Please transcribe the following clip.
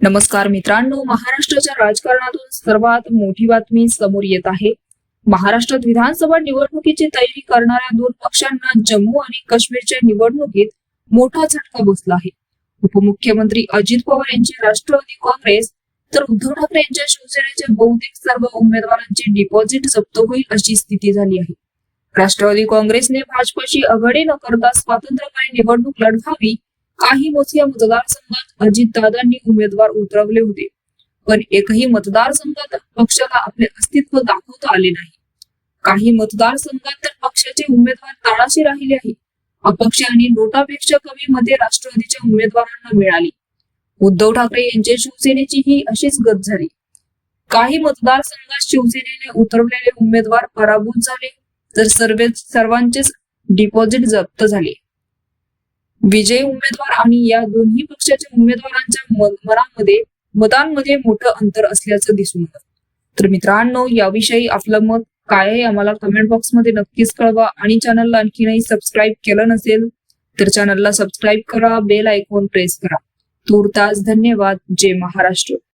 नमस्कार मित्रांनो महाराष्ट्राच्या राजकारणातून सर्वात मोठी बातमी समोर येत आहे. महाराष्ट्रात विधानसभा निवडणुकीची तयारी करणाऱ्या दोन पक्षांना जम्मू आणि काश्मीरच्या निवडणुकीत मोठा झटका बसला आहे. उपमुख्यमंत्री अजित पवार यांची राष्ट्रवादी काँग्रेस तर उद्धव ठाकरे यांच्या शिवसेनेच्या बहुतेक सर्व उमेदवारांचे डिपॉझिट जप्त होईल अशी स्थिती झाली आहे. राष्ट्रवादी काँग्रेसने भाजपशी आघाडी न करता स्वातंत्र्यपणे निवडणूक लढवावी काही मोजक्या मतदारसंघात अजितदादांनी उमेदवार उतरवले होते. पण एकही मतदारसंघात पक्षाला आपले अस्तित्व दाखवता आले नाही. काही मतदारसंघात तर पक्षाचे उमेदवार तळाशी राहिले आहे. अपक्ष आणि नोटापेक्षा कमी मध्ये राष्ट्रवादीच्या उमेदवारांना मिळाली. उद्धव ठाकरे यांच्या शिवसेनेची ही अशीच गत झाली. काही मतदारसंघात शिवसेनेने उतरवलेले उमेदवार पराभूत झाले तर सर्वे सर्वांचेच डिपॉझिट जप्त झाले. विजयी उमेदवार आणि या दोन्ही पक्षाच्या उमेदवारांच्या मनामध्ये मतांमध्ये मोठं अंतर असल्याचं दिसून आलं. तर मित्रांनो याविषयी आपलं मत काय आहे आम्हाला कमेंट बॉक्समध्ये नक्कीच कळवा आणि चॅनलला आणखीनही सबस्क्राईब केलं नसेल तर चॅनलला सबस्क्राईब करा बेल आयकॉन प्रेस करा. तूर्तास धन्यवाद. जय महाराष्ट्र.